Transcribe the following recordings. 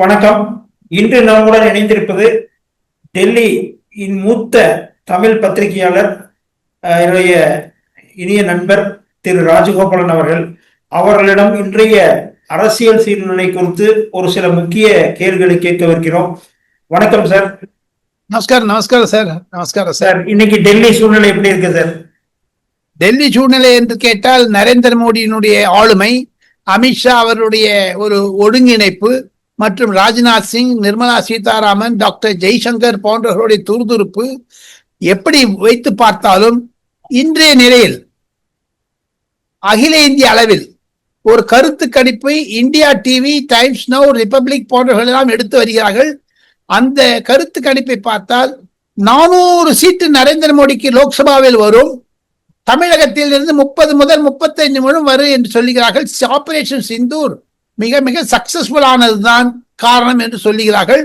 வணக்கம். இன்று நம்முடன் இணைந்திருப்பது டெல்லி இன் மூத்த தமிழ் பத்திரிகையாளர் என்னுடைய இனிய நண்பர் திரு ராஜகோபாலன் அவர்கள். அவர்களிடம் இன்றைய அரசியல் சூழ்நிலை குறித்து ஒரு சில முக்கிய கேள்விகளை கேட்கவிருக்கிறோம் வணக்கம் சார். நமஸ்காரம் நமஸ்காரம் சார். நமஸ்காரம் சார். சார் இன்னைக்கு டெல்லி சூழ்நிலை எப்படி இருக்கு சார்? டெல்லி சூழ்நிலை என்று கேட்டால் நரேந்திர மோடியினுடைய ஆளுமை அமித்ஷா அவருடைய ஒரு ஒருங்கிணைப்பு மற்றும் ராஜ்நாத் சிங் நிர்மலா சீதாராமன் டாக்டர் ஜெய்சங்கர் போன்றவர்களுடைய துருதுருப்பு எப்படி வைத்து பார்த்தாலும் இன்றைய நிலையில் அகில இந்திய அளவில் ஒரு கருத்து கணிப்பை India TV Times Now Republic போன்றவர்கள் எல்லாம் எடுத்து வருகிறார்கள். அந்த கருத்து கணிப்பை பார்த்தால் நானூறு சீட்டு நரேந்திர மோடிக்கு லோக்சபாவில் வரும். தமிழகத்தில் இருந்து முப்பது முதல் முப்பத்தைந்து முழு வரும் என்று சொல்லுகிறார்கள். ஆபரேஷன் சிந்தூர் மிக மிக சக்சஸ்ஃபுல் ஆனதுதான் காரணம் என்று சொல்லுகிறார்கள்.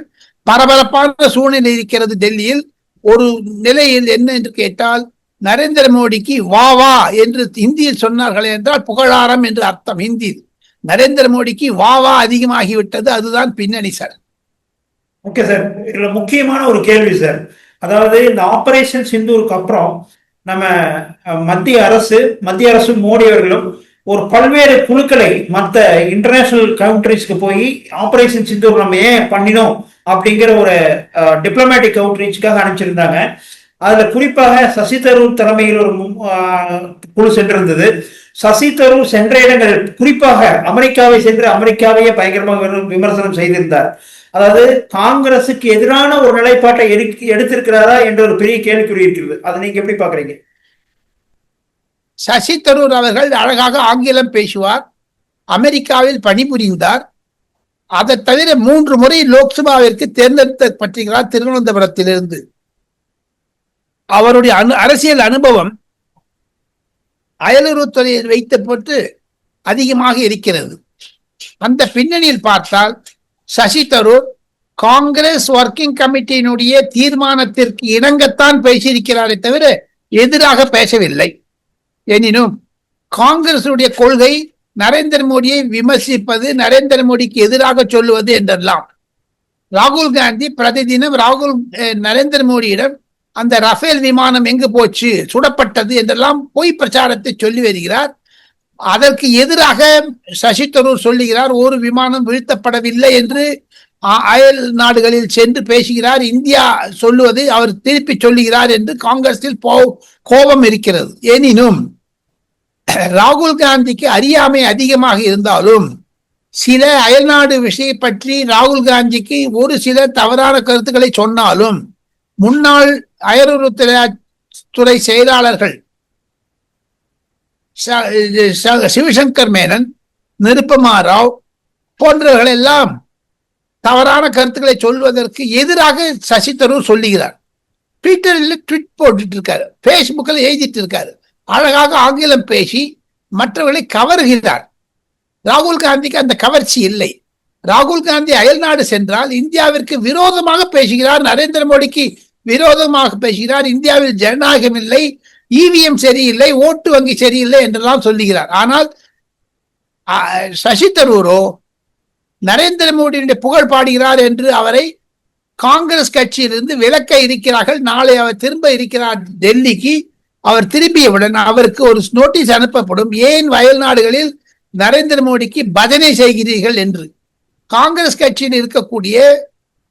பரபரப்பான சூழ்நிலை இருக்கிறது டெல்லியில். ஒரு நிலையில் என்ன என்று கேட்டால் நரேந்திர மோடிக்கு வா வா என்று ஹிந்தியில் சொன்னார்கள் என்றால் புகழாரம் என்று அர்த்தம் ஹிந்தியில். நரேந்திர மோடிக்கு வா வா அதிகமாகிவிட்டது அதுதான் பின்னணி சார். Okay sir. இதுல முக்கியமான ஒரு கேள்வி சார். அதாவது இந்த ஆபரேஷன் சிந்தூருக்கு அப்புறம் நம்ம மத்திய அரசு மத்திய அரசு மோடி அவர்களும் ஒரு பல்வேறு குழுக்களை மற்ற இன்டர்நேஷனல் கவுண்ட்ரிஸ்க்கு போய் ஆபரேஷன் சிந்தூர் நம்ம ஏன் பண்ணினோம்? அப்படிங்கிற ஒரு டிப்ளமேட்டிக் அவுட்ரீச்சுக்காக அனுப்பிச்சிருந்தாங்க. அதுல குறிப்பாக சசி தரூர் தலைமையில் ஒரு குழு சென்றிருந்தது. சசி தரூர் சென்ற இடங்கள் குறிப்பாக அமெரிக்காவை சென்று அமெரிக்காவையே பயங்கரமாக விமர்சனம் செய்திருந்தார். அதாவது காங்கிரசுக்கு எதிரான ஒரு நிலைப்பாட்டை எடுத்திருக்கிறாரா? என்ற ஒரு பெரிய கேள்விக்குறி இருக்கிறது அதை நீங்க எப்படி பாக்குறீங்க சசி தரூர் அவர்கள் அழகாக ஆங்கிலம் பேசுவார் அமெரிக்காவில் பணிபுரிந்தார். அதை தவிர மூன்று முறை லோக்சபாவிற்கு தேர்ந்தெடுக்கப்பட்டிருக்கிறார் திருவனந்தபுரத்திலிருந்து. அவருடைய அனு அரசியல் அனுபவம் அயலுறவுத்துறையில் வைத்தப்பட்டு அதிகமாக இருக்கிறது. அந்த பின்னணியில் பார்த்தால் சசி தரூர் காங்கிரஸ் ஒர்க்கிங் கமிட்டியினுடைய தீர்மானத்திற்கு இணங்கத்தான் பேசியிருக்கிறாரே தவிர எதிராக பேசவில்லை. எனினும் காங்கிரசுடைய கொள்கை நரேந்திர மோடியை விமர்சிப்பது நரேந்திர மோடிக்கு எதிராக சொல்லுவது என்றெல்லாம். ராகுல் காந்தி பிரதிதினம் ராகுல் நரேந்திர மோடியிடம் அந்த ரஃபேல் விமானம் எங்கு போச்சு சுடப்பட்டது என்றெல்லாம் பொய் பிரச்சாரத்தை சொல்லி வருகிறார். அதற்கு எதிராக சசி தரூர் சொல்லுகிறார் ஒரு விமானம் வீழ்த்தப்படவில்லை என்று அயல் நாடுகளில் சென்று பேசுகிறார். இந்தியா சொல்லுவதை அவர் திருப்பி சொல்லுகிறார் என்று காங்கிரஸில் கோபம் இருக்கிறது. எனினும் ராகுல் காந்திக்கு அறியாமை அதிகமாக இருந்தாலும் சில அயல்நாடு விஷயம் பற்றி ராகுல் காந்திக்கு ஒரு சில தவறான கருத்துக்களை சொன்னாலும் முன்னாள் அயலுறவுத்துறை துறை செயலாளர்கள் ச- ச- சிவசங்கர் மேனன் நிருப்பமா ராவ் போன்றவர்கள் எல்லாம் தவறான கருத்துக்களை சொல்வதற்கு எதிராக சசி தரூர் சொல்லுகிறார். ட்விட்டரில் ட்விட் போட்டுட்டு இருக்காரு ஃபேஸ்புக்கில் எழுதிட்டு இருக்காரு அழகாக ஆங்கிலம் பேசி மற்றவர்களை கவர்கிறார். ராகுல் காந்திக்கு அந்த கவர்ச்சி இல்லை. ராகுல் காந்தி அயல்நாடு சென்றால் இந்தியாவிற்கு விரோதமாக பேசுகிறார். நரேந்திர மோடிக்கு விரோதமாக பேசுகிறார். இந்தியாவில் ஜனநாயகம் இல்லை. இவிஎம் சரியில்லை. ஓட்டு வங்கி சரியில்லை என்றெல்லாம் சொல்லுகிறார். ஆனால் சசி தரூரோ நரேந்திர மோடியினுடைய புகழ் பாடுகிறார் என்று அவரை காங்கிரஸ் கட்சியிலிருந்து விலக்க இருக்கிறார்கள். நாளை அவர் திரும்ப இருக்கிறார் டெல்லிக்கு. அவர் திரும்பியவுடன் அவருக்கு ஒரு நோட்டீஸ் அனுப்பப்படும். ஏன் வயல் நாடுகளில் நரேந்திர மோடிக்கு பஜனை செய்கிறீர்கள் என்று? காங்கிரஸ் கட்சியில் இருக்கக்கூடிய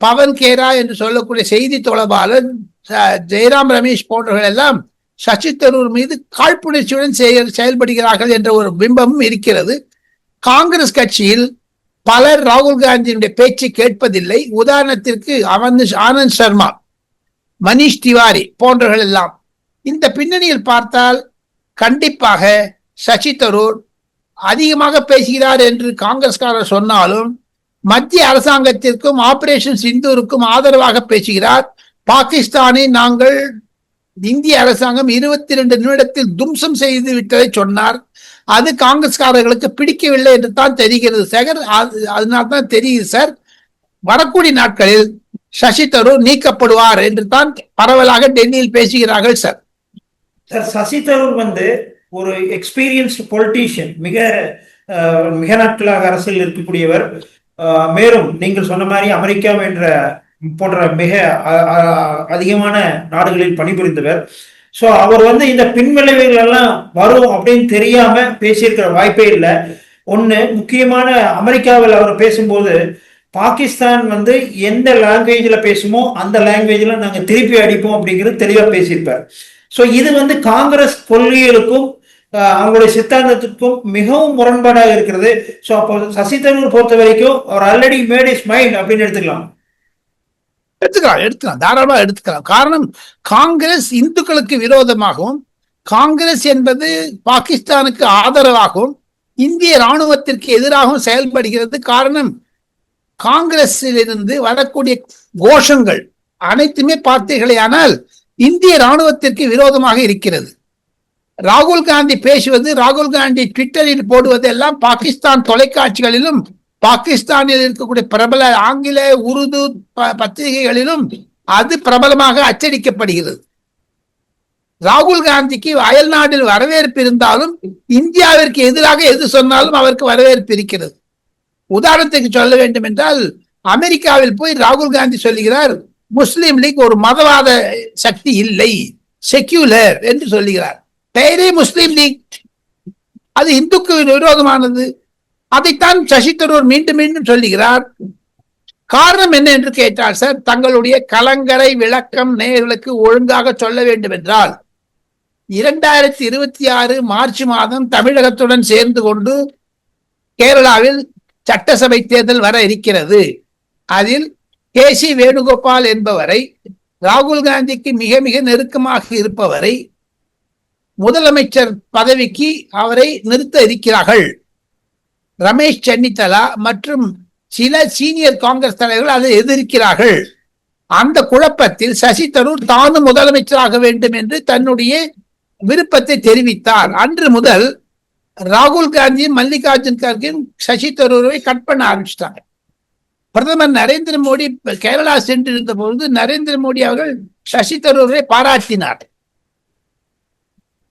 பவன் கேரா என்று சொல்லக்கூடிய செய்தி தொடர்பாளர் ஜெயராம் ரமேஷ் போன்றவர்கள் எல்லாம் சசி தரூர் மீது காழ்ப்புணர்ச்சியுடன் செயல் செயல்படுகிறார்கள் என்ற ஒரு பிம்பமும் இருக்கிறது. காங்கிரஸ் கட்சியில் பலர் ராகுல் காந்தியினுடைய பேச்சு கேட்பதில்லை. உதாரணத்திற்கு அவன் ஆனந்த் சர்மா மனிஷ் திவாரி போன்றவர்கள் எல்லாம். இந்த பின்னணியில் பார்த்தால் கண்டிப்பாக சசி தரூர் அதிகமாக பேசுகிறார் என்று காங்கிரஸ்காரர் சொன்னாலும் மத்திய அரசாங்கத்திற்கும் ஆபரேஷன் சிந்தூருக்கும் ஆதரவாக பேசுகிறார். பாகிஸ்தானை நாங்கள் இந்திய அரசாங்கம் இருபத்தி ரெண்டு நிமிடத்தில் தும்சம் செய்து விட்டதை சொன்னார். அது காங்கிரஸ்காரர்களுக்கு பிடிக்கவில்லை என்று தான் தெரிகிறது. சேகர் அது- அதனால தான் தெரியுது சார். வரக்கூடிய நாட்களில் சசி தரூர் நீக்கப்படுவார் என்று தான் பரவலாக டெல்லியில் பேசுகிறார்கள் சார். சார் சசி தரூர் வந்து ஒரு எக்ஸ்பீரியன்ஸ்டு பொலிட்டீஷியன் மிக மிக நாட்களாக அரசியல் இருக்கக்கூடியவர். மேலும் நீங்கள் சொன்ன மாதிரி அமெரிக்கா என்ற போன்ற மிக அதிகமான நாடுகளில் பணிபுரிந்தவர். ஸோ அவர் வந்து இந்த பின்விளைவுகள் எல்லாம் வரும் அப்படின்னு தெரியாம பேசியிருக்கிற வாய்ப்பே இல்லை. ஒன்று முக்கியமான அமெரிக்காவில் அவர் பேசும்போது பாகிஸ்தான் வந்து எந்த லாங்குவேஜில் பேசுமோ அந்த லாங்குவேஜில் நாங்கள் திருப்பி அடிப்போம் அப்படிங்கிறது தெளிவாக பேசியிருப்பார். ஸோ இது வந்து காங்கிரஸ் கொள்கைகளுக்கும் அவங்களுடைய சித்தாந்தத்துக்கும் மிகவும் முரண்பாடாக இருக்கிறது. ஸோ அப்போ சசி தரூர் பொறுத்த வரைக்கும் அவர் ஆல்ரெடி மேட் இஸ் மைண்ட் அப்படின்னு எடுத்துக்கலாம். எடுத்துக்கலாம் எடுத்துக்கலாம். தாராளமாக எடுத்துக்கலாம். காரணம் காங்கிரஸ் இந்துக்களுக்கு விரோதமாகவும் காங்கிரஸ் என்பது பாகிஸ்தானுக்கு ஆதரவாகவும் இந்திய ராணுவத்திற்கு எதிராகவும் செயல்படுகிறது. காரணம் காங்கிரஸிலிருந்து வரக்கூடிய கோஷங்கள் அனைத்துமே பார்த்தீர்களேயானால் இந்திய ராணுவத்திற்கு விரோதமாக இருக்கிறது. ராகுல் காந்தி பேசுவது ராகுல் காந்தி ட்விட்டரில் போடுவது எல்லாம் பாகிஸ்தான் தொலைக்காட்சிகளிலும் பாகிஸ்தானில் இருக்கக்கூடிய பிரபல ஆங்கில உருது ப- பத்திரிகைகளிலும் அது பிரபலமாக அச்சடிக்கப்படுகிறது. ராகுல் காந்திக்கு அயல்நாட்டில் வரவேற்பு இருந்தாலும் இந்தியாவிற்கு எதிராக எது சொன்னாலும் அவருக்கு வரவேற்பு இருக்கிறது. உதாரணத்துக்கு சொல்ல வேண்டும் என்றால் அமெரிக்காவில் போய் ராகுல் காந்தி சொல்லுகிறார் முஸ்லீம் லீக் ஒரு மதவாத சக்தி இல்லை செக்யூலர் என்று சொல்லுகிறார். பெயரே முஸ்லீம் லீக். அது இந்துக்கு விரோதமானது. அதைத்தான் சசி தரூர் மீண்டும் மீண்டும் சொல்லுகிறார். காரணம் என்ன என்று கேட்டால் சார் தங்களுடைய கலங்கரை விளக்கம் நேர்களுக்கு ஒழுங்காக சொல்ல வேண்டும் என்றால் இரண்டாயிரத்தி இருபத்தி ஆறு மார்ச் மாதம் தமிழகத்துடன் சேர்ந்து கொண்டு கேரளாவில் சட்டசபை தேர்தல் வர இருக்கிறது. அதில் கே சி வேணுகோபால் என்பவரை ராகுல் காந்திக்கு மிக மிக நெருக்கமாக இருப்பவரை முதலமைச்சர் பதவிக்கு அவரை நிறுத்த இருக்கிறார்கள். ரமேஷ் சென்னித்தலா மற்றும் சில சீனியர் காங்கிரஸ் தலைவர்கள் அதை எதிர்க்கிறார்கள். அந்த குழப்பத்தில் சசி தரூர் தானும் முதலமைச்சராக வேண்டும் என்று தன்னுடைய விருப்பத்தை தெரிவித்தார். அன்று முதல் ராகுல் காந்தியும் மல்லிகார்ஜுன் கார்கையும் சசி தரூரை கட் பண்ண ஆரம்பிச்சிட்டாங்க. பிரதமர் நரேந்திர மோடி கேரளா சென்றிருந்த பொழுது நரேந்திர மோடி அவர்கள் சசி தரூரை பாராட்டினார்.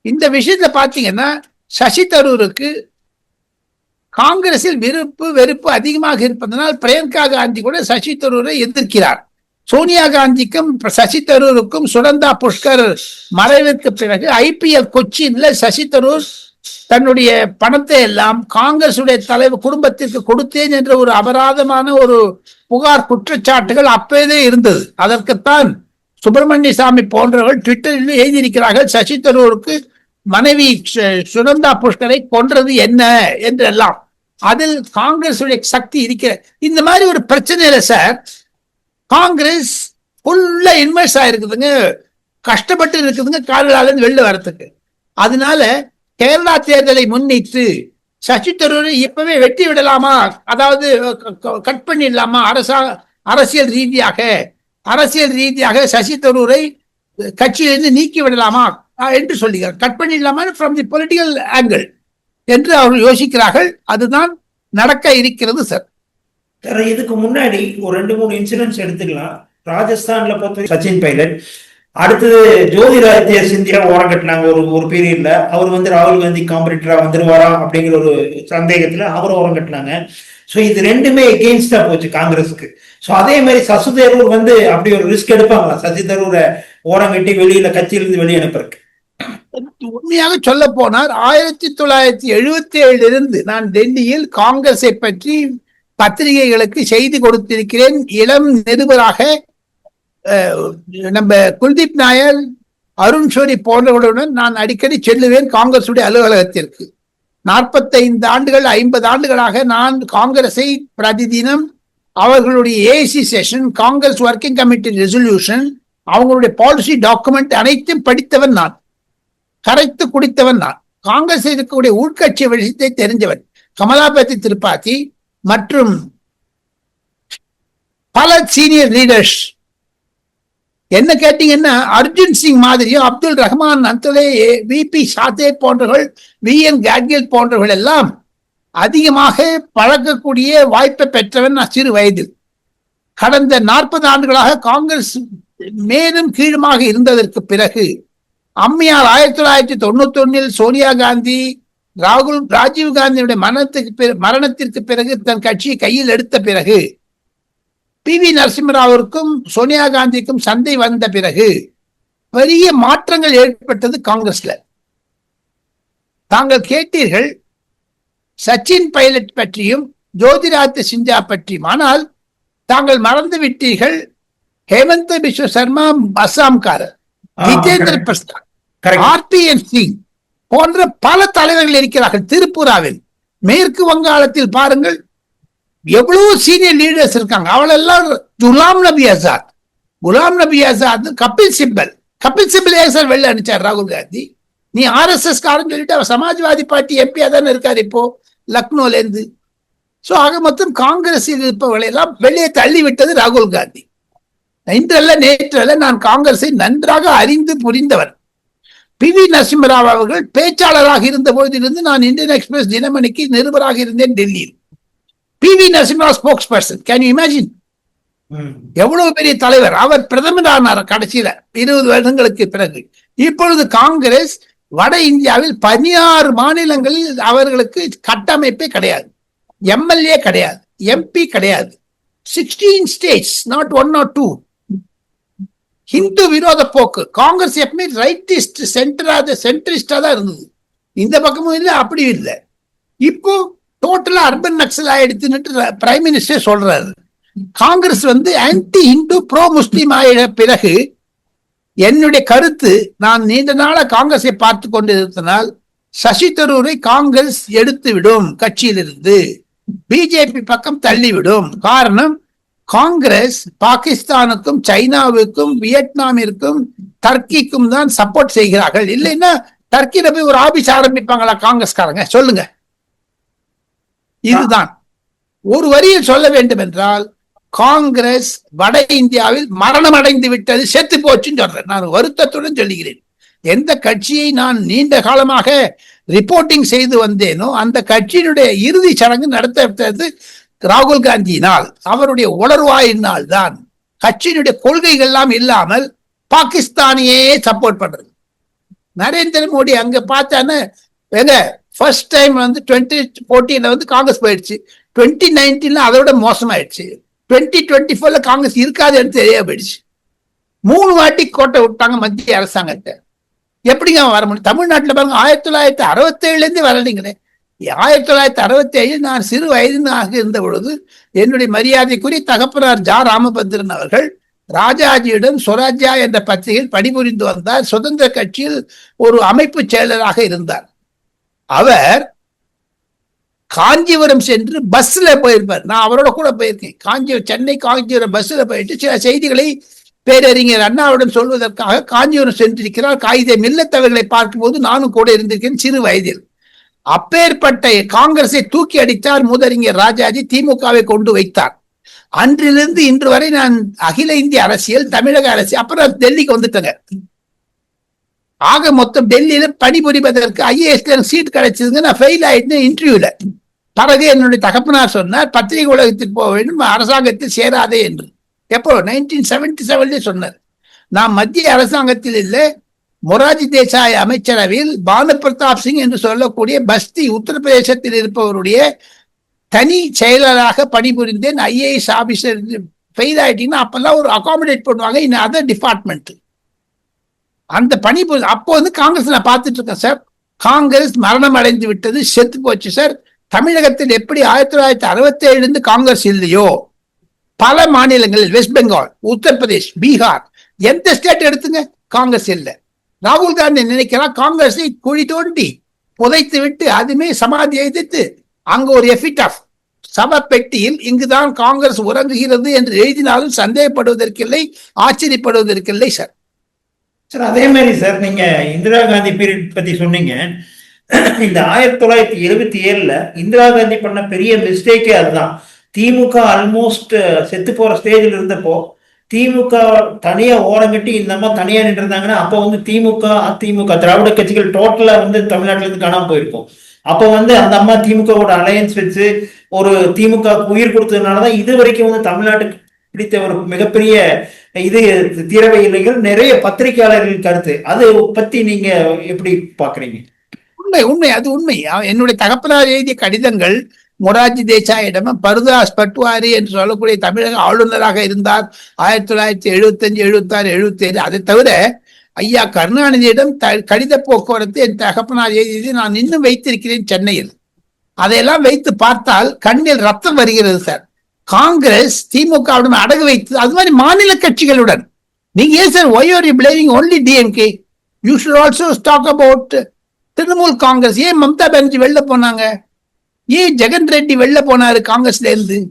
இந்த விஷயத்துல பாத்தீங்கன்னா சசி தரூருக்கு காங்கிரஸில் விருப்பு வெறுப்பு அதிகமாக இருப்பதனால் பிரியங்கா காந்தி கூட சசி தரூரை எதிர்க்கிறார். சோனியா காந்திக்கும் சசி தரூருக்கும் சுனந்தா புஷ்கர் மறைவிற்கு பிறகு ஐபிஎல் கொச்சின்ல சசி தரூர் தன்னுடைய பணத்தை எல்லாம் காங்கிரசுடைய தலைவர் குடும்பத்திற்கு கொடுத்தேன் என்ற ஒரு அபராதமான ஒரு புகார் குற்றச்சாட்டுகள் அப்போதே இருந்தது. அதற்குத்தான் சுப்பிரமணிய சாமி போன்றவர்கள் ட்விட்டரில் எழுதியிருக்கிறார்கள் சசி தரூருக்கு மனைவி சு- சுனந்தா புஷ்கரை கொன்றது என்ன என்றெல்லாம் அதில் காங்கிரஸ் சக்தி இருக்கிற இந்த மாதிரி ஒரு பிரச்சனை இல்லை சார் காங்கிரஸ் ஃபுல்லா இன்வெஸ்ட் ஆயிருக்குதுங்க. கஷ்டப்பட்டு இருக்குதுங்க காலையில வெளில வரத்துக்கு. அதனால கேரளா தேர்தலை முன்னிட்டு சசி தரூரை இப்பவே வெட்டி விடலாமா? அதாவது கட் பண்ணிடலாமா? அரசா அரசியல் ரீதியாக அரசியல் ரீதியாக சசி தரூரை கட்சியிலிருந்து நீக்கி விடலாமா? என்று சொல்லுகிறார். கட் பண்ணிடலாமல் ஃப்ரம் தி பொலிட்டிக்கல் ஆங்கிள் என்று அவர்கள் யோசிக்கிறார்கள். அதுதான் நடக்க இருக்கிறது சார் சார் இதுக்கு முன்னாடி ஒரு ரெண்டு மூணு இன்சிடென்ட்ஸ் எடுத்துக்கலாம். ராஜஸ்தான்ல பொறுத்த சச்சின் பைலட். அடுத்தது ஜோதிராதித்ய சிந்தியா ஓரம் கட்டினாங்க ஒரு ஒரு பீரியட்ல அவர் வந்து ராகுல் காந்தி காம்படிட்டரா வந்துருவாரா அப்படிங்கிற ஒரு சந்தேகத்துல அவர் ஓரம் கட்டினாங்க. ஸோ இது ரெண்டுமே எகெயின்ஸ்டா போச்சு காங்கிரஸுக்கு. ஸோ அதே மாதிரி சசி தரூர் வந்து அப்படி ஒரு ரிஸ்க் எடுப்பாங்களா? சசி தரூரை ஓரம் கட்டி வெளியில கட்சியிலிருந்து வெளியே அனுப்புறதுக்கு. உண்மையாக சொல்ல போனார் ஆயிரத்தி தொள்ளாயிரத்தி எழுபத்தி ஏழுல இருந்து நான் டெல்லியில் காங்கிரஸை பற்றி பத்திரிகைகளுக்கு செய்தி கொடுத்திருக்கிறேன். இளம் நிருபராக நம்ம குல்தீப் நாயர் அருண் போன்றவர்களுடன் நான் அடிக்கடி செல்லுவேன் காங்கிரசுடைய அலுவலகத்திற்கு. நாற்பத்தைந்து ஆண்டுகள் ஐம்பது ஆண்டுகளாக நான் காங்கிரஸை பிரதிதினம் அவர்களுடைய AC session Congress working committee resolution அவங்களுடைய பாலிசி டாக்குமெண்ட் அனைத்தும் படித்தவன் நான். கரைத்து குடித்தவன் தான் காங்கிரஸ் இருக்கக்கூடிய உள்கட்சி விஷயத்தை தெரிஞ்சவன். கமலாபதி திரிபாதி மற்றும் பல சீனியர் லீடர்ஸ் என்ன கேட்டீங்கன்னா அர்ஜுன் சிங் மாதிரியும் அப்துல் ரஹ்மான் அந்தலே விபி சாத்தே போன்றவர்கள் வி என் கேட்கில் போன்றவர்கள் எல்லாம் அதிகமாக பழக்கக்கூடிய வாய்ப்பை பெற்றவன் நான் சிறு வயதில். கடந்த நாற்பது ஆண்டுகளாக காங்கிரஸ் மேலும் கீழுமாக இருந்ததற்கு பிறகு அம்மையார் ஆயிரத்தி தொள்ளாயிரத்தி தொண்ணூத்தி ஒன்னில் சோனியா காந்தி ராகுல் ராஜீவ் காந்தியுடைய மரணத்துக்கு பிற- மரணத்திற்கு பிறகு தன் கட்சியை கையில் எடுத்த பிறகு பி வி நரசிம்மராவிற்கும் சோனியா காந்திக்கும் சந்தை வந்த பிறகு பெரிய மாற்றங்கள் ஏற்பட்டது காங்கிரஸ்ல. தாங்கள் கேட்டீர்கள் சச்சின் பைலட் பற்றியும் ஜோதிராதித்ய சிந்தியா பற்றியும். ஆனால் தாங்கள் மறந்து விட்டீர்கள் ஹேமந்த பிஸ்வ சர்மா அசாம்காரர். ஜிதேந்திர. பிரசாத் Correct. ஆர்பிஎன் சிங் போன்ற பல தலைவர்கள் இருக்கிறார்கள் திருப்புராவில். மேற்கு வங்காளத்தில் பாருங்கள் எவ்வளவு சீனியர் லீடர்ஸ் இருக்காங்க. அவளெல்லாம் குலாம் நபி ஆசாத். குலாம் நபி ஆசாத் கபில் சிப்பல் கபில் சிப்பல் ஏன் வெளில அனுப்பிச்சார் ராகுல் காந்தி? நீ ஆர்எஸ்எஸ் காரன் சொல்லிட்டு சமாஜ்வாதி பார்ட்டி எம்பியா தானே இருக்காரு இப்போ லக்னோல இருந்து. சோ ஆக மொத்தம் காங்கிரஸில் இருப்பவர்களை எல்லாம் வெளியே தள்ளி விட்டது ராகுல் காந்தி. இன்றல்ல நேற்றல்ல நான் காங்கிரஸை நன்றாக அறிந்து புரிந்தவர் பி வி நரசிம்மராவ் அவர்கள் பேச்சாளராக இருந்த போதிலிருந்து நான் இந்தியன் எக்ஸ்பிரஸ் தினமணிக்கு நிருபராக இருந்தேன் டெல்லியில். P V Narasimharao spokesperson can you imagine. எவ்வளவு பெரிய தலைவர். அவர் பிரதமர் ஆனார் கடைசியில இருபது வருடங்களுக்கு பிறகு. இப்பொழுது காங்கிரஸ் வட இந்தியாவில் பதினாறு மாநிலங்களில் அவர்களுக்கு கட்டமைப்பே கிடையாது. எம்எல்ஏ கிடையாது. எம்பி கிடையாது. Sixteen states not one not two Hindu விரோத போக்கு. காங்கிரஸ் எப்பவுமே ரைட்டிஸ்ட் சென்டரா சென்ட்ரிஸ்டா தான் இருந்தது. இந்த பக்கமும் இல்லை அப்படி இல்லை. இப்போ டோட்டலா அர்பன் நக்சல் ஆயிடுச்சுன்னு பிரைம் மினிஸ்டர் சொல்றாரு. காங்கிரஸ் வந்து ஆன்டி ஹிந்து ப்ரோ முஸ்லீம் ஆயிட பிறகு என்னுடைய கருத்து நான் நீண்ட நாள காங்கிரஸை பார்த்து கொண்டிருந்தனால் சசி தரூரை காங்கிரஸ் எடுத்து விடும் கட்சியிலிருந்து. பிஜேபி பக்கம் தள்ளிவிடும். காரணம் காங்கிரஸ் பாகிஸ்தானுக்கும் சைனாவுக்கும் வியட்நாமிற்கும் டர்க்கிக்கும் தான் சப்போர்ட் செய்கிறார்கள். இல்லைன்னா டர்க்கியில போய் ஒரு ஆபீஸ் ஆரம்பிப்பாங்களா காங்கிரஸ்காரங்க? சொல்லுங்க. இதுதான். ஒரு வரியில் சொல்ல வேண்டும் என்றால் காங்கிரஸ் வட இந்தியாவில் மரணம் அடைந்து விட்டது செத்து போச்சுன்னு சொல்றேன். நான் வருத்தத்துடன் சொல்லுகிறேன். எந்த கட்சியை நான் நீண்ட காலமாக ரிப்போர்ட்டிங் செய்து வந்தேனோ அந்த கட்சியினுடைய இறுதி சடங்கு நடத்தப்பட்டது ராகுல் காந்தியினால் அவருடைய உளர்வாயினால் தான் கட்சியினுடைய கொள்கைகள் எல்லாம் இல்லாமல் பாகிஸ்தானையே சப்போர்ட் பண்றது. நரேந்திர மோடி அங்க பார்த்தானே எங்க ஃபர்ஸ்ட் டைம் வந்து டுவெண்ட்டி ஃபோர்டீன்ல வந்து காங்கிரஸ் போயிடுச்சு. டுவெண்ட்டி நைன்டீன்ல அதோட மோசமாயிடுச்சு. டுவெண்ட்டி டுவெண்ட்டி ஃபோர்ல காங்கிரஸ் இருக்காதுன்னு தெரிய போயிடுச்சு. மூணு வாட்டி கோட்டை விட்டாங்க மத்திய அரசாங்கத்தை. எப்படிங்க வர முடியும்? தமிழ்நாட்டில் பாருங்க ஆயிரத்தி தொள்ளாயிரத்தி அறுபத்தேழுலேருந்து வரலீங்களே. ஆயிரத்தி தொள்ளாயிரத்தி அறுபத்தி ஏழில் நான் சிறு வயதினாக இருந்த பொழுது என்னுடைய மரியாதைக்குரிய தகப்பனார் ஜா. ராமபந்திரன் அவர்கள் ராஜாஜியிடம் சுவராஜ்யா என்ற பத்திரிகையில் பணிபுரிந்து வந்தார். சுதந்திர கட்சியில் ஒரு அமைப்பு செயலராக இருந்தார். அவர் காஞ்சிபுரம் சென்று பஸ்ல போயிருப்பார். நான் அவரோட கூட போயிருக்கேன். காஞ்சிபுரம் சென்னை காஞ்சிபுரம் பஸ்ல போயிட்டு சில செய்திகளை பேரறிஞர் அண்ணாவிடம் சொல்வதற்காக காஞ்சிபுரம் சென்றிருக்கிறார். காகித மில்லத்தவர்களை பார்க்கும்போது நானும் கூட இருந்திருக்கேன் சிறு வயதில். அப்பேற்பட்ட காங்கிரஸை தூக்கி அடித்தார் மூதறிஞர் ராஜாஜி திமுகவை கொண்டு வைத்தார். அன்றிலிருந்து இன்று வரை நான் அகில இந்திய அரசியல் தமிழக அரசியல் அப்புறம் டெல்லிக்கு வந்துட்டேங்க. ஆக மொத்தம் டெல்லியில பணிபுரிவதற்கு ஐஏஎஸ்ல சீட் கிடைச்சதுங்க. நான் ஃபெயில் ஆயிட்டேன் இன்டர்வியூல பிறகு என்னுடைய தகப்பனார் சொன்னார் பத்திரிகை உலகத்தில் போக வேண்டும் அரசாங்கத்தில் சேராதே என்று. எப்போ? நைன்டீன் செவன்டி செவன்ல சொன்னார். நான் மத்திய அரசாங்கத்தில் இல்லை. மொராஜி தேசாய் அமைச்சரவையில் பானு பிரதாப் சிங் என்று சொல்லக்கூடிய பஸ்தி உத்தரப்பிரதேசத்தில் இருப்பவருடைய தனி செயலராக பணிபுரிந்தேன். ஐஏஎஸ் ஆபீசர் ஃபெயில் ஆயிட்டீங்கன்னா அப்பெல்லாம் ஒரு அகாமடேட் பண்ணுவாங்க. இன் அதர் டிபார்ட்மெண்ட் அந்த பணி அப்போ வந்து காங்கிரஸ் நான் பார்த்துட்டு இருக்கேன் சார் காங்கிரஸ் மரணம் அடைந்து விட்டது. செத்து போச்சு சார் தமிழகத்தில் எப்படி ஆயிரத்தி தொள்ளாயிரத்தி அறுபத்தி ஏழுலேருந்து காங்கிரஸ் இல்லையோ? பல மாநிலங்களில் வெஸ்ட் பெங்கால் உத்தரப்பிரதேஷ் பீகார் எந்த ஸ்டேட் எடுத்துங்க? காங்கிரஸ் இல்லை. ராகுல் காந்தி நினைக்கிறார் காங்கிரஸை குழி தோண்டி புதைத்து விட்டு அதுமே சமாதி எதிர்த்து அங்க ஒரு எஃபிட்டாஃப் சப பெட்டியில் இங்குதான் காங்கிரஸ் உறங்குகிறது என்று எழுதினாலும் சந்தேகப்படுவதற்கில்லை ஆச்சரியப்படுவதற்கில்லை சார் சார் அதே மாதிரி சார் நீங்க இந்திரா காந்தி பீரியட் பத்தி சொன்னீங்க. இந்த ஆயிரத்தி தொள்ளாயிரத்தி எழுபத்தி ஏழுல இந்திரா காந்தி பண்ண பெரிய மிஸ்டேக்கே அதுதான். திமுக ஆல்மோஸ்ட் செத்து போற ஸ்டேஜில் இருந்தப்போ திமுக தனியா ஓரங்கட்டி இந்த அம்மா தனியா நின்று இருந்தாங்கன்னா அப்போ வந்து திமுக அதிமுக திராவிட கட்சிகள் டோட்டலா வந்து தமிழ்நாட்டுல இருந்து காணாம போயிருக்கும். அப்போ வந்து அந்த அம்மா திமுகவோட அலையன்ஸ் வச்சு ஒரு திமுக உயிர் கொடுத்ததுனாலதான் இது வரைக்கும் வந்து தமிழ்நாட்டுக்கு பிடித்த ஒரு மிகப்பெரிய இது தீரவை இல்லைகள் நிறைய பத்திரிகையாளர்கள் கருத்து. அது பத்தி நீங்க எப்படி பாக்குறீங்க உண்மை உண்மை. அது உண்மை. அவ- என்னுடைய தகப்பனார் எழுதிய கடிதங்கள் மொராஜி தேசாயிடமும் பருதாஸ் பட்வாரி என்று சொல்லக்கூடிய தமிழக ஆளுநராக இருந்தார். ஆயிரத்தி தொள்ளாயிரத்தி எழுபத்தி அஞ்சு எழுபத்தி ஆறு எழுபத்தி ஏழு அதை தவிர ஐயா கருணாநிதியிடம் த- கடித போக்குவரத்து என் தகப்பனார் எழுதியது நான் இன்னும் வைத்திருக்கிறேன் சென்னையில். அதையெல்லாம் வைத்து பார்த்தால் கண்ணில் ரத்தம் வருகிறது சார். காங்கிரஸ் திமுகவுடன் அடகு வைத்து அது மாதிரி மாநில கட்சிகளுடன். நீங்க ஏன் sir why are you blaming only DMK you should also talk about Trinamool Congress ஏன் மம்தா பானர்ஜி வெளில போனாங்க? ஏன் ஜெகன் ரெட்டி வெளில போனாரு காங்கிரஸ்ல இருந்து?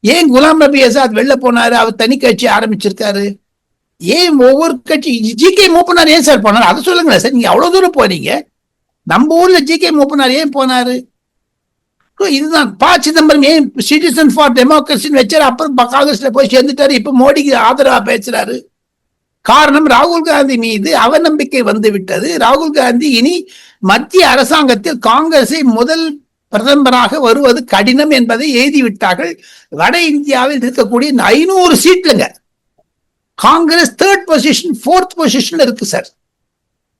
ஏன் குலாம் நபி ஆசாத் வெளில போனாரு? அவர் தனி கட்சி ஆரம்பிச்சிருக்காரு. ஏன் ஒவ்வொரு கட்சி ஜி கே மூப்பனார் ஏன் சார் போனார்? அதை சொல்லுங்களேன் சார். நீங்க அவ்வளவு தூரம் போறீங்க நம்ம ஊர்ல ஜி கே மூப்பனார் ஏன் போனாரு? இதுதான். ப சிதம்பரம் ஏன் சிட்டிசன் ஃபார் டெமோக்ரஸின்னு வச்சாரு? அப்புறம் காங்கிரஸ்ல போய் சேர்ந்துட்டாரு. இப்ப மோடிக்கு ஆதரவா பேசுறாரு. காரணம் ராகுல் காந்தி மீது அவநம்பிக்கை வந்து விட்டது ராகுல் காந்தி இனி மத்திய அரசாங்கத்தில் காங்கிரஸை முதல் பிரதமராக வருவது கடினம் என்பதை எழுதி விட்டார்கள் வட இந்தியாவில் இருக்கக்கூடிய ஐநூறு சீட்லுங்க. காங்கிரஸ் தேர்ட் பொசிஷன் ஃபோர்த் பொசிஷன்ல இருக்கு சார்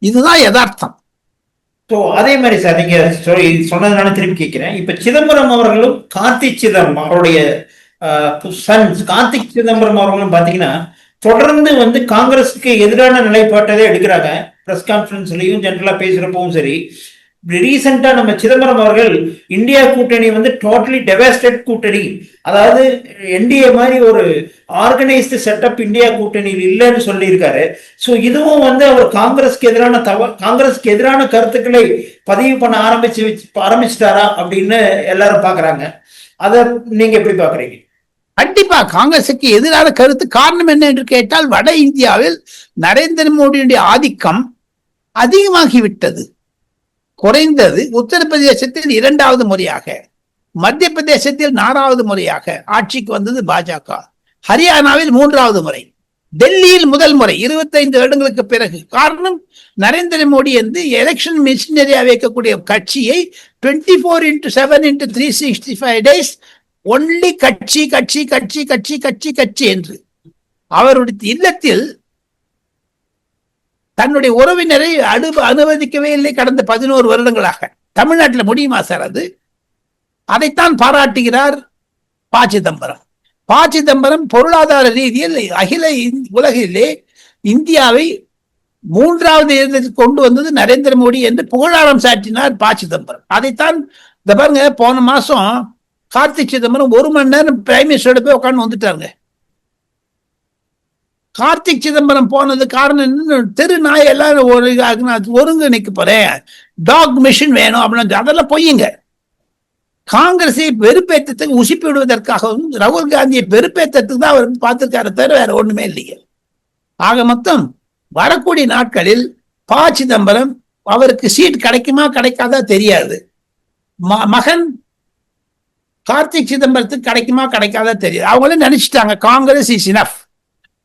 இதுதான் யதார்த்தம். ஸோ அதே மாதிரி சார் நீங்க சொன்னதுனால திருப்பி கேட்கிறேன். இப்ப சிதம்பரம் அவர்களும் கார்த்தி சிதம்பரம் அவருடைய சன்ஸ் கார்த்திக் சிதம்பரம் அவர்களும் பாத்தீங்கன்னா தொடர்ந்து வந்து காங்கிரஸுக்கு எதிரான நிலைப்பாட்டதே எடுக்கிறாங்க. பிரஸ் கான்ஃபரன்ஸ்லயும் ஜென்ரலா பேசுறப்பவும் சரி. ரீசெண்டா நம்ம சிதம்பரம் அவர்கள் இந்தியா கூட்டணி வந்து டோட்டலி டெவாஸ்டட் கூட்டணி. அதாவது என்டிஏ மாதிரி ஒரு ஆர்கனைஸ்டு செட்டப் இந்தியா கூட்டணியில் இல்லைன்னு சொல்லியிருக்காரு. ஸோ இதுவும் வந்து அவர் காங்கிரஸ்க்கு எதிரான தவ காங்கிரஸ்க்கு எதிரான கருத்துக்களை பதிவு பண்ண ஆரம்பிச்சு வச்சு ஆரம்பிச்சிட்டாரா அப்படின்னு எல்லாரும் பாக்குறாங்க. அதை நீங்க எப்படி பாக்குறீங்க? கண்டிப்பா காங்கிரசுக்கு எதிரான கருத்து காரணம் என்ன என்று கேட்டால் வட இந்தியாவில் நரேந்திர மோடியுடைய ஆதிக்கம் அதிகமாகிவிட்டது. குறைந்தது உத்தரப்பிரதேசத்தில் இரண்டாவது முறையாக மத்திய பிரதேசத்தில் நாலாவது முறையாக ஆட்சிக்கு வந்தது பாஜக. ஹரியானாவில் மூன்றாவது முறை டெல்லியில் முதல் முறை இருபத்தைந்து வருடங்களுக்கு பிறகு. காரணம் நரேந்திர மோடி வந்து எலெக்ஷன் மிஷினரியா வைக்கக்கூடிய கட்சியை twenty four into seven into three sixty five days only கட்சி கட்சி கட்சி கட்சி கட்சி கட்சி என்று. அவருடைய இல்லத்தில் தன்னுடைய உறவினரை அனு அனுமதிக்கவே இல்லை கடந்த பதினோரு வருடங்களாக. தமிழ்நாட்டில் முடியுமா சார் அது? அதைத்தான் பாராட்டுகிறார் ப சிதம்பரம். ப சிதம்பரம் பொருளாதார ரீதியில் அகில இந்- உலகிலே இந்தியாவை மூன்றாவது இடத்திற்கு கொண்டு வந்தது நரேந்திர மோடி என்று புகழாரம் சாட்டினார் ப சிதம்பரம். அதைத்தான் இந்த பாருங்க போன மாசம் கார்த்திக் சிதம்பரம் ஒரு மணி நேரம் பிரைம் மினிஸ்டரோட போய் உட்காந்து வந்துட்டாருங்க. கார்த்திக் சிதம்பரம் போனது காரணம் என்ன தெரு நாய் எல்லாம் ஒரு நான் போறேன். டாக் மிஷின் வேணும் அப்படின்னு அதெல்லாம் பொய்யுங்க காங்கிரஸை வெறுப்பேற்றத்துக்கு உசுப்பி விடுவதற்காகவும் ராகுல் காந்தியை வெறுப்பேற்றத்துக்கு தான் அவர் பார்த்திருக்காரு தவிர வேற ஒண்ணுமே இல்லைங்க ஆக மொத்தம் வரக்கூடிய நாட்களில் ப சிதம்பரம் அவருக்கு சீட் கிடைக்குமா கிடைக்காதா தெரியாது. ம- மகன் கார்த்திக் சிதம்பரத்துக்கு கிடைக்குமா கிடைக்காதா தெரியாது. அவங்களே நினைச்சிட்டாங்க காங்கிரஸ் இஸ் இனஃப்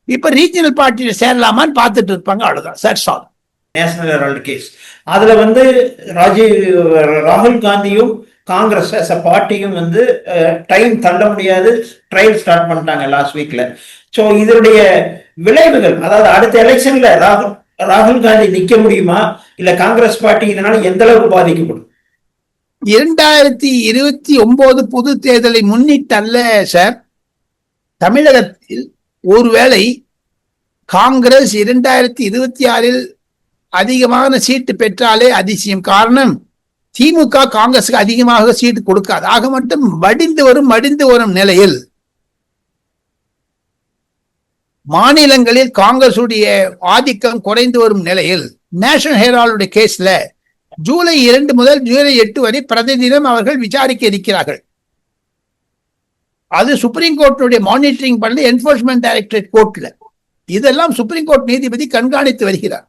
இப்ப ரீஜனல் பார்ட்டியில சேரலாமான்னு பார்த்துட்டு இருப்பாங்க அவ்வளவுதான். சார் சால் நேஷனல் ஹெரால்டு கேஸ் அதுல வந்து ராஜீவ் ராகுல் காந்தியும் காங்கிரஸ் as a பார்ட்டியும் வந்து டைம் தள்ள முடியாது. ட்ரையல் ஸ்டார்ட் பண்ணிட்டாங்க லாஸ்ட் வீக்ல சோ இதனுடைய விளைவுகள் அதாவது அடுத்த எலெக்ஷன்ல ராகுல் ராகுல் காந்தி நிக்க முடியுமா? இல்ல காங்கிரஸ் பார்ட்டி இதனால எந்த அளவுக்கு பாதிக்கப்படும்? இரண்டாயிரத்தி இருபத்தி ஒன்பது பொது தேர்தலை முன்னிட்டல்ல சார் தமிழகத்தில் ஒருவேளை காங்கிரஸ் இரண்டாயிரத்தி இருபத்தி ஆறில் அதிகமான சீட்டு பெற்றாலே அதிசயம் காரணம் திமுக காங்கிரஸுக்கு அதிகமாக சீட்டு கொடுக்காது. ஆக மட்டும் மடிந்து வரும் மடிந்து வரும் நிலையில் மாநிலங்களில் காங்கிரசுடைய ஆதிக்கம் குறைந்து வரும் நிலையில் நேஷனல் ஹெரால்டுடைய கேஸ்ல ஜூலை இரண்டு முதல் ஜூலை எட்டு வரை பிரதிதினம் அவர்கள் விசாரிக்க இருக்கிறார்கள். அது சுப்ரீம் கோர்ட்டுடைய மானிட்டரிங் பண்ணல என்போர்ஸ்மெண்ட் டைரக்டரேட் கோர்ட்ல இதெல்லாம் சுப்ரீம் கோர்ட் நீதிபதி கண்காணித்து வருகிறார்.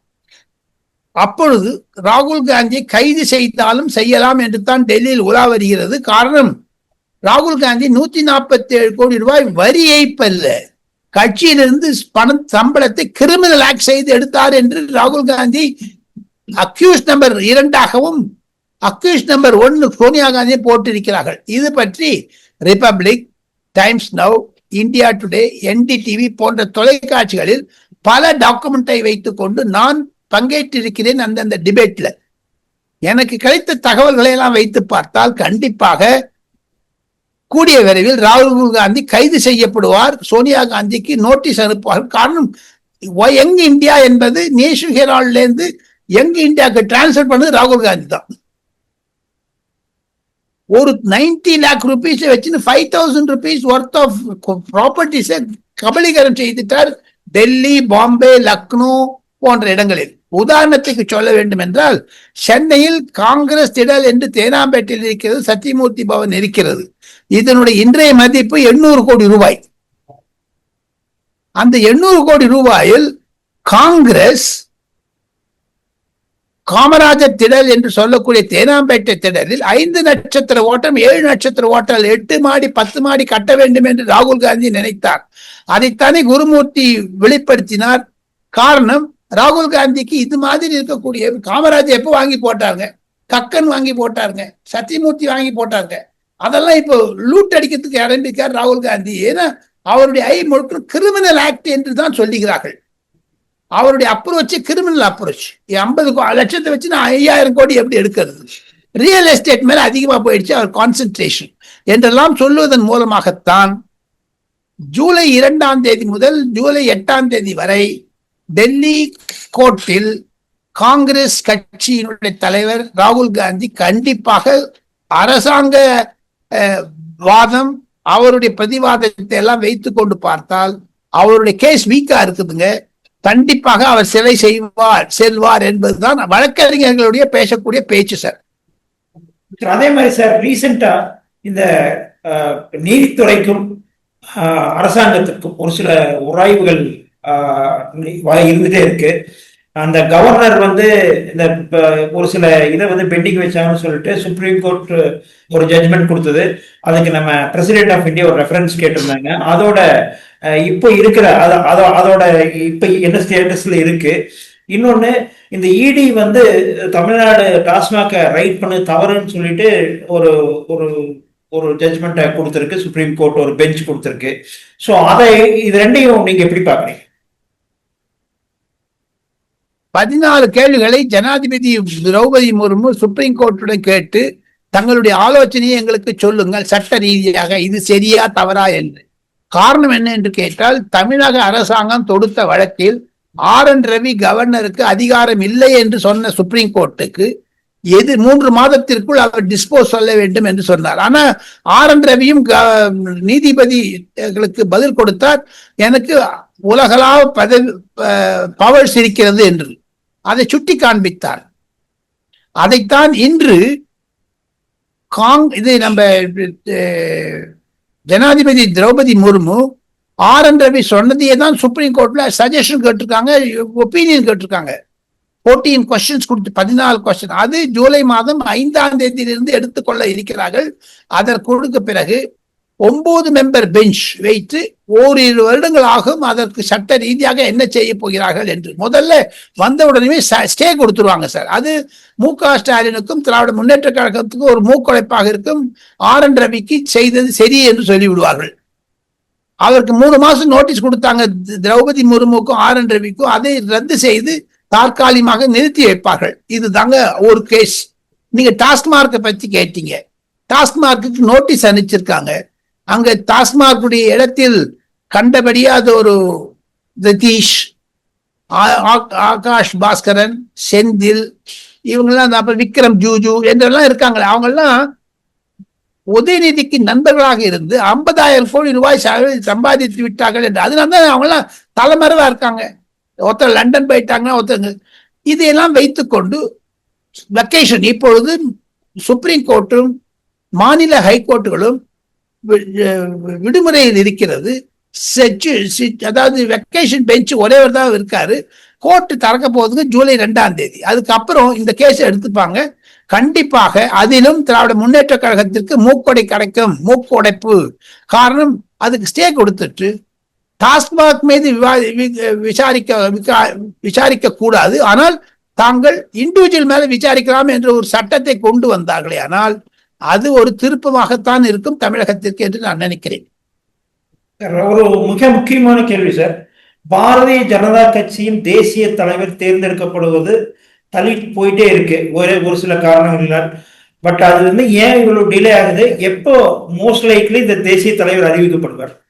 அப்பொழுது ராகுல் காந்தியை கைது செய்தாலும் செய்யலாம் என்று தான் டெல்லியில் உலா வருகிறது. காரணம் ராகுல் காந்தி நூத்தி நாற்பத்தி ஏழு கோடி ரூபாய் வரி ஏய்ப்பல்ல கட்சியிலிருந்து பணம் சம்பளத்தை கிரிமினல் ஆக்ட் செய்து எடுத்தார் என்று ராகுல் காந்தி அக்யூஸ் நம்பர் இரண்டாகவும் அக்யூஸ் நம்பர் ஒன்னு சோனியா காந்தியை போட்டிருக்கிறார்கள். இது பற்றி Republic Times Now India Today NDTV போன்ற தொலைக்காட்சிகளில் பல டாக்குமெண்டை வைத்துக் கொண்டு நான் பங்கேற்றிருக்கிறேன் அந்தந்த டிபேட்ல எனக்கு கிடைத்த தகவல்களை எல்லாம் வைத்து பார்த்தால் கண்டிப்பாக கூடிய விரைவில் ராகுல் காந்தி கைது செய்யப்படுவார். சோனியா காந்திக்கு நோட்டீஸ் அனுப்புவார். காரணம் யங் இந்தியா என்பது நேஷனல் ஹெரால்ட்லேருந்து யங் இந்தியாவுக்கு டிரான்ஸ்ஃபர் பண்ணது ராகுல் காந்தி தான். ஒரு நைன்டி லேக் ருபீஸ் வச்சுன்னு five thousand rupees worth of ப்ராப்பர்ட்டிஸை கபலீகரம் செய்துட்டார் டெல்லி பாம்பே லக்னோ போன்ற இடங்களில். உதாரணத்துக்கு சொல்ல வேண்டும் என்றால் சென்னையில் காங்கிரஸ் திடல் என்று தேனாம்பேட்டையில் இருக்கிறது சத்தியமூர்த்தி பவன் இருக்கிறது. இதனுடைய இன்றைய மதிப்பு எண்ணூறு கோடி ரூபாய். அந்த எண்ணூறு கோடி ரூபாயில் காங்கிரஸ் காமராஜர் திடல் என்று சொல்லக்கூடிய தேனாம்பேட்டை திடலில் ஐந்து நட்சத்திர ஓட்டம் ஏழு நட்சத்திர ஓட்டல் எட்டு மாடி பத்து மாடி கட்ட வேண்டும் என்று ராகுல் காந்தி நினைத்தார். அதைத்தானே குருமூர்த்தி வெளிப்படுத்தினார். காரணம் ராகுல் காந்திக்கு இது மாதிரி இருக்கக்கூடிய காமராஜர் எப்போ வாங்கி போட்டாங்க கக்கன் வாங்கி போட்டாருங்க சத்தியமூர்த்தி வாங்கி போட்டாங்க அதெல்லாம் இப்போ லூட் அடிக்கிறதுக்கு ஆரம்பிக்கார் ராகுல் காந்தி. ஏன்னா அவருடைய ஐ முழுக்க கிரிமினல் ஆக்ட் என்று தான் சொல்லுகிறார்கள். அவருடைய அப்ரோச் கிரிமினல் அப்ரோச் ஐம்பது லட்சத்தை வச்சு நான் ஐயாயிரம் கோடி எப்படி எடுக்கிறது? ரியல் எஸ்டேட் மேல அதிகமா போயிடுச்சு அவர் கான்சென்ட்ரேஷன் என்றெல்லாம் சொல்லுவதன் மூலமாகத்தான் ஜூலை இரண்டாம் தேதி முதல் ஜூலை எட்டாம் தேதி வரை டெல்லி கோர்ட்டில் காங்கிரஸ் கட்சியினுடைய தலைவர் ராகுல் காந்தி கண்டிப்பாக அரசாங்க வாதம் அவருடைய பிரதிவாதத்தை எல்லாம் வைத்து கொண்டு பார்த்தால் அவருடைய கேஸ் வீக்கா இருக்குதுங்க. கண்டிப்பாக அவர் சிலை செய்வார் செல்வார் என்பதுதான் வழக்கறிஞர்களுடைய பேசக்கூடிய பேச்சு சார். அதே மாதிரி சார் ரீசெண்டா இந்த நீதித்துறைக்கும் அரசாங்கத்திற்கும் ஒரு சில உராய்வுகள் இருந்துட்டே இருக்கு. அந்த கவர்னர் வந்து இந்த ஒரு சில இதை வந்து பெண்டிங் வச்சாங்கன்னு சொல்லிட்டு சுப்ரீம் கோர்ட் ஒரு ஜட்ஜ்மெண்ட் கொடுத்தது. அதுக்கு நம்ம பிரசிடென்ட் ஆஃப் இந்தியா ஒரு ரெஃபரன்ஸ் கேட்டிருந்தாங்க. அதோட இப்போ இருக்கிற அத- அதோட இப்போ என்ன ஸ்டேட்டஸ்ல இருக்கு? இன்னொன்று இந்த இடி வந்து தமிழ்நாடு டாஸ்மாகை ரைட் பண்ண தவறுன்னு சொல்லிட்டு ஒரு ஒரு ஒரு ஜட்ஜ்மெண்ட்டை கொடுத்துருக்கு. சுப்ரீம் கோர்ட் ஒரு பெஞ்ச் கொடுத்துருக்கு. ஸோ அதை இது ரெண்டையும் நீங்கள் எப்படி பார்க்குறீங்க? பதினாலு கேள்விகளை ஜனாதிபதி திரௌபதி முர்மு சுப்ரீம் கோர்ட்டுடன் கேட்டு தங்களுடைய ஆலோசனையை எங்களுக்கு சொல்லுங்கள். சட்ட ரீதியாக இது சரியா தவறா என்று. காரணம் என்ன என்று கேட்டால் தமிழக அரசாங்கம் தொடுத்த வழக்கில் ஆர் என் ரவி கவர்னருக்கு அதிகாரம் இல்லை என்று சொன்ன சுப்ரீம் கோர்ட்டுக்கு எது மூன்று மாதத்திற்குள் அவர் டிஸ்போஸ் சொல்ல வேண்டும் என்று சொன்னார். ஆனா ஆர் என் ரவியும் க- நீதிபதிகளுக்கு பதில் கொடுத்தார் எனக்கு உலகளாவ பதவி பவர்ஸ் இருக்கிறது என்று. அதை சுட்டி காண்பித்தார். அதைத்தான் இன்று காங் இது நம்ம ஜனாதிபதி திரௌபதி முர்மு ஆர் என் ரவி சொன்னதையே தான் சுப்ரீம் கோர்ட்ல சஜஷன் கேட்டிருக்காங்க ஒப்பீனியன் கேட்டிருக்காங்க. ஃபோர்டீன் கொஸ்டின்ஸ் கொடுத்து பதினாலு கொஸ்டின் அது ஜூலை மாதம் ஐந்தாம் தேதியிலிருந்து எடுத்துக்கொள்ள இருக்கிறார்கள். அதற்கு பிறகு ஒன்பது மெம்பர் பெஞ்ச் வைத்து ஓரிரு வருடங்கள் ஆகும் அதற்கு சட்ட ரீதியாக என்ன செய்ய போகிறார்கள் என்று. முதல்ல வந்த உடனே ஸ்டே கொடுத்துருவாங்க சார் அது மு க ஸ்டாலினுக்கும் திராவிட முன்னேற்ற கழகத்துக்கும் ஒரு மூக்குழைப்பாக இருக்கும். ஆர் என் ரவிக்கு செய்தது சரி என்று சொல்லிவிடுவார்கள். அவருக்கு மூணு மாசம் நோட்டீஸ் கொடுத்தாங்க. திரௌபதி முர்முக்கும் ஆர் என் ரவிக்கும் அதை ரத்து செய்து தற்காலிகமாக நிறுத்தி வைப்பார்கள். இது தாங்க ஒரு கேஸ் நீங்க டாஸ்மார்க்கை பத்தி கேட்டீங்க. டாஸ்மார்க்கு நோட்டீஸ் அனுப்பிச்சிருக்காங்க. அங்க டாஸ்மார்க்குடைய இடத்தில் கண்டபடியே அது ஒரு ரதீஷ் ஆ- ஆ- ஆகாஷ் பாஸ்கரன் செந்தில் இவங்கெல்லாம் அப்புறம் விக்ரம் ஜூஜு என்றெல்லாம் இருக்காங்களே. அவங்கெல்லாம் உதயநிதிக்கு நண்பர்களாக இருந்து ஐம்பதாயிரம் கோடி ரூபாய் சம்பாதித்து விட்டார்கள் என்று. அதனால தான் அவங்கெல்லாம் தலைமறைவா இருக்காங்க. ஒருத்தர் லண்டன் போயிட்டாங்கன்னா ஒருத்தங்க இதையெல்லாம் வைத்துக்கொண்டு வெக்கேஷன் இப்பொழுது சுப்ரீம் கோர்ட்டும் மாநில ஹைகோர்ட்டுகளும் விடுமுறையில் இருக்கிறது. செச்சு- அதாவது வெக்கேஷன் பெஞ்ச் ஒரே ஒரு தான் இருக்காரு. கோர்ட்டு திறக்க போகுதுங்க ஜூலை ரெண்டாம் தேதி. அதுக்கப்புறம் இந்த கேஸ் எடுத்துப்பாங்க. கண்டிப்பாக அதிலும் திராவிட முன்னேற்ற கழகத்திற்கு மூக்கொடை கிடைக்கும். மூக்கொடைப்பு. காரணம் அதுக்கு ஸ்டே கொடுத்துட்டு டாஸ்மாக் மீது விவாதி வி- விசாரிக்க விசாரிக்க கூடாது. ஆனால் தாங்கள் இண்டிவிஜுவல் மேல விசாரிக்கலாம் என்ற ஒரு சட்டத்தை கொண்டு வந்தார்களே. ஆனால் அது ஒரு திருப்பமாகத்தான் இருக்கும் தமிழகத்திற்கு என்று நான் நினைக்கிறேன். ஒரு மிக முக்கியமான கேள்வி சார். பாரதிய ஜனதா கட்சியின் தேசிய தலைவர் தேர்ந்தெடுக்கப்படுவது தள்ளிட்டு போயிட்டே இருக்கு. ஒரே ஒரு சில காரணங்களால் பட் அது வந்து ஏன் இவ்வளவு டிலே ஆகுது? எப்போ மோஸ்ட் லைக்லி இந்த தேசிய தலைவர் அறிவிக்கப்படுவார்?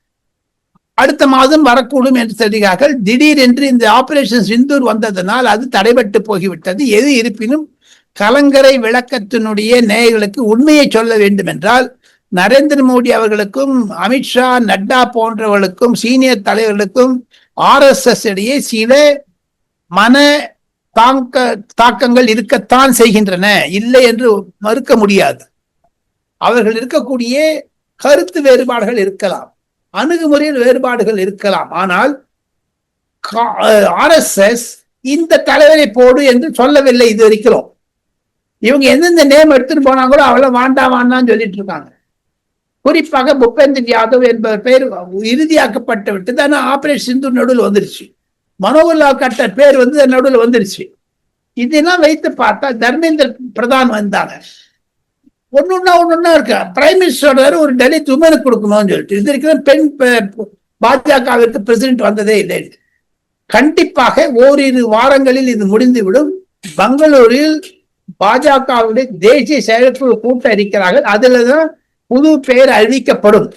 அடுத்த மாதம் வரக்கூடும் என்று தெரிகிறார்கள் திடீரென்று இந்த ஆபரேஷன் சிந்தூர் வந்ததனால் அது தடைபட்டு போகிவிட்டது. எது இருப்பினும் கலங்கரை விளக்கத்தினுடைய நேயர்களுக்கு உண்மையை சொல்ல வேண்டும் என்றால் நரேந்திர மோடி அவர்களுக்கும் அமித்ஷா நட்டா போன்றவர்களுக்கும் சீனியர் தலைவர்களுக்கும் ஆர்எஸ்எஸ் இடையே சில மன தாக்க தாக்கங்கள் இருக்கத்தான் செய்கின்றன. இல்லை என்று மறுக்க முடியாது. அவர்கள் இருக்கக்கூடிய கருத்து வேறுபாடுகள் இருக்கலாம். அணுகுமுறையில் வேறுபாடுகள் இருக்கலாம். ஆனால் ஆர்எஸ்எஸ் இந்த தலைவரை போடு என்று சொல்லவில்லை இது வரைக்கும் இவங்க எந்தெந்த நேம் எடுத்துட்டு போனாங்களோ அவளை வாண்டா வாண்டான்னு சொல்லிட்டு இருக்காங்க. குறிப்பாக பூபேந்தர் யாதவ் என்பவர் பெயர் இறுதியாக்கப்பட்டு விட்டது. ஆனால் ஆபரேஷன் சிந்து நடுவில் வந்துருச்சு. மனோகர்லால் கட்டர் பேர் வந்து நடுவில் வந்துருச்சு. இதெல்லாம் வைத்து பார்த்தா தர்மேந்திர பிரதான் வந்தாங்க ஒன்னொன்னா ஒன்றா இருக்கு? பிரைம் மினிஸ்டர் ஒரு டெலித் உமனுக்கு கொடுக்கணும்னு சொல்லிட்டு. இது இருக்கிற பெண் பாஜகவிற்கு பிரசிடென்ட் வந்ததே இல்லை. கண்டிப்பாக ஓரிரு வாரங்களில் இது முடிந்துவிடும். பெங்களூரில் பாஜகவுடைய தேசிய செயற்குழு கூட்டம் இருக்கிறார்கள் அதுலதான் புது பெயர் அறிவிக்கப்படும்.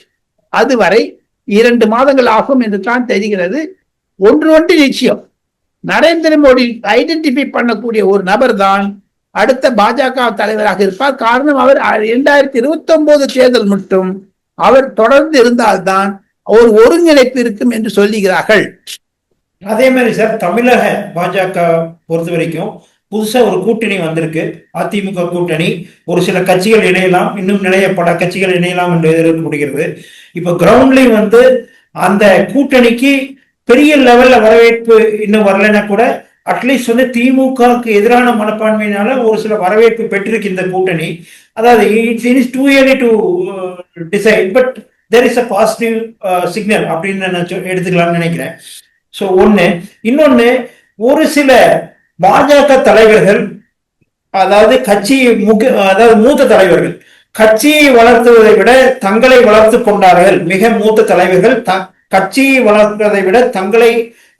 அதுவரை இரண்டு மாதங்கள் ஆகும் என்று தான் தெரிகிறது. ஒன்று ஒன்று நிச்சயம். நரேந்திர மோடி ஐடென்டிஃபை பண்ணக்கூடிய ஒரு நபர் தான் அடுத்த பாஜக தலைவராக இருப்பார். காரணம் அவர் இரண்டாயிரத்தி இருபத்தி ஒன்பது தேர்தல் மட்டும் அவர் தொடர்ந்து இருந்தால்தான் ஒரு ஒருங்கிணைப்பு இருக்கும் என்று சொல்லுகிறார்கள். அதே மாதிரி சார் தமிழக பாஜக பொறுத்த வரைக்கும் புதுசா ஒரு கூட்டணி வந்திருக்கு. அதிமுக கூட்டணி ஒரு சில கட்சிகள் இணையலாம் இன்னும் நிறைய பல கட்சிகள் இணையலாம் என்று எதிர்க்கப்படுகிறது. இப்ப கிரவுண்ட்லயும் வந்து அந்த கூட்டணிக்கு பெரிய லெவல்ல வரவேற்பு இன்னும் வரலைன்னா கூட அட்லீஸ்ட் வந்து திமுகவுக்கு எதிரான மனப்பான்மையினால ஒரு சில வரவேற்பு பெற்றிருக்கு இந்த கூட்டணி. அதாவது it's is too early to decide but there is a positive signal அப்படின்னு நான் எடுத்துக்கலாம்னு நினைக்கிறேன். ஸோ ஒன்று இன்னொன்று ஒரு சில பாஜக தலைவர்கள் அதாவது கட்சி முக அதாவது மூத்த தலைவர்கள் கட்சியை வளர்த்துவதை விட தங்களை வளர்த்து கொண்டார்கள். மிக மூத்த தலைவர்கள் த கட்சியை வளர்ப்பதை விட தங்களை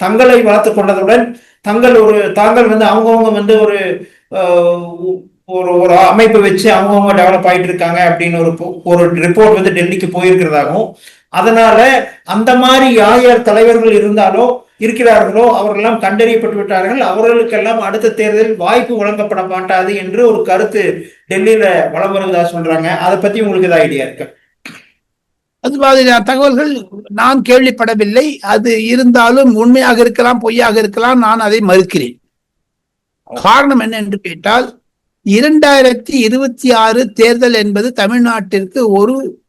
தங்களை வளர்த்து கொண்டதுடன் தங்கள் ஒரு தாங்கள் வந்து அவங்கவுங்க வந்து ஒரு ஒரு ஒரு அமைப்பு வச்சு அவங்கவுங்க டெவலப் ஆகிட்டு இருக்காங்க அப்படின்னு ஒரு ஒரு ரிப்போர்ட் வந்து டெல்லிக்கு போயிருக்கிறதாகவும் அதனால அந்த மாதிரி யார் யார் தலைவர்கள் இருந்தாலோ இருக்கிறார்களோ அவர்களெல்லாம் கண்டறியப்பட்டு விட்டார்கள். அவர்களுக்கெல்லாம் அடுத்த தேர்தலில் வாய்ப்பு வழங்கப்பட மாட்டாது என்று ஒரு கருத்து டெல்லியில வலம் வருவதா சொல்றாங்க. அதை பத்தி உங்களுக்கு ஏதாவது ஐடியா இருக்கு? அது மாதிரியான தகவல்கள் நான் கேள்விப்படவில்லை. அது இருந்தாலும் உண்மையாக இருக்கலாம் பொய்யாக இருக்கலாம் நான் அதை மறுக்கிறேன். காரணம் என்ன என்று கேட்டால் இரண்டாயிரத்தி இருபத்தி ஆறு தேர்தல் என்பது தமிழ்நாட்டிற்கு ஒரு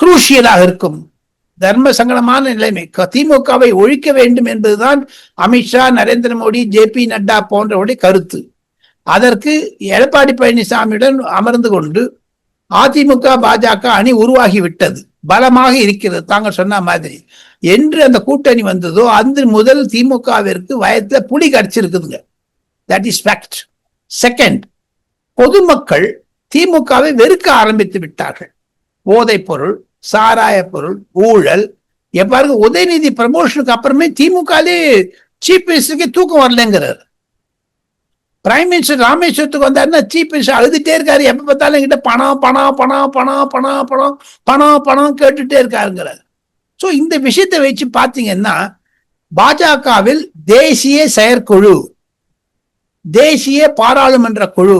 குரூஷியலாக இருக்கும். தர்ம சங்கடமான நிலைமை. க- திமுகவை ஒழிக்க வேண்டும் என்பதுதான் அமித்ஷா நரேந்திர மோடி ஜே பி நட்டா போன்றவருடைய கருத்து. அதற்கு எடப்பாடி பழனிசாமியுடன் அமர்ந்து கொண்டு அதிமுக பாஜக அணி உருவாகி விட்டது. பலமாக இருக்கிறது. தாங்கள் சொன்ன மாதிரி என்று அந்த கூட்டணி வந்ததோ அந்த முதல் திமுகவிற்கு வயத்துல புலி கடிச்சிருக்குதுங்க. தட் இஸ் ஃபேக்ட் செகண்ட் பொதுமக்கள் திமுகவை வெறுக்க ஆரம்பித்து விட்டார்கள். போதைப் பொருள் சாராய பொருள் ஊழல். எவ்வாறு உதயநிதி ப்ரமோஷனுக்கு அப்புறமே திமுகலே சீஃப் மினிஸ்டருக்கு தூக்கம் வரலங்கிறார். பிரைம் மினிஸ்டர் ராமேஸ்வரத்துக்கு வந்தாருன்னா சீஃப் மினிஸ்டர் அழுதுட்டே இருக்காரு. எப்ப பார்த்தாலும் என்கிட்ட பணம் பணம் பணம் பணம் பணம் பணம் பணம் பணம் கேட்டுட்டே இருக்காருங்கிறார். ஸோ இந்த விஷயத்தை வச்சு பார்த்தீங்கன்னா பாஜகவில் தேசிய செயற்குழு தேசிய பாராளுமன்ற குழு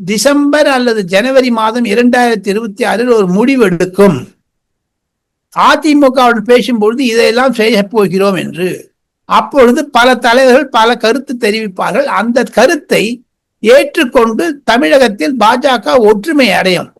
டிசம்பர் அல்லது ஜனவரி மாதம் இரண்டாயிரத்தி இருபத்தி ஆறில் ஒரு முடிவு எடுக்கும். அதிமுகவுடன் பேசும்பொழுது இதையெல்லாம் செய்ய போகிறோம் என்று. அப்பொழுது பல தலைவர்கள் பல கருத்து தெரிவிப்பார்கள். அந்த கருத்தை ஏற்றுக்கொண்டு தமிழகத்தில் பாஜக ஒற்றுமை அடையும்.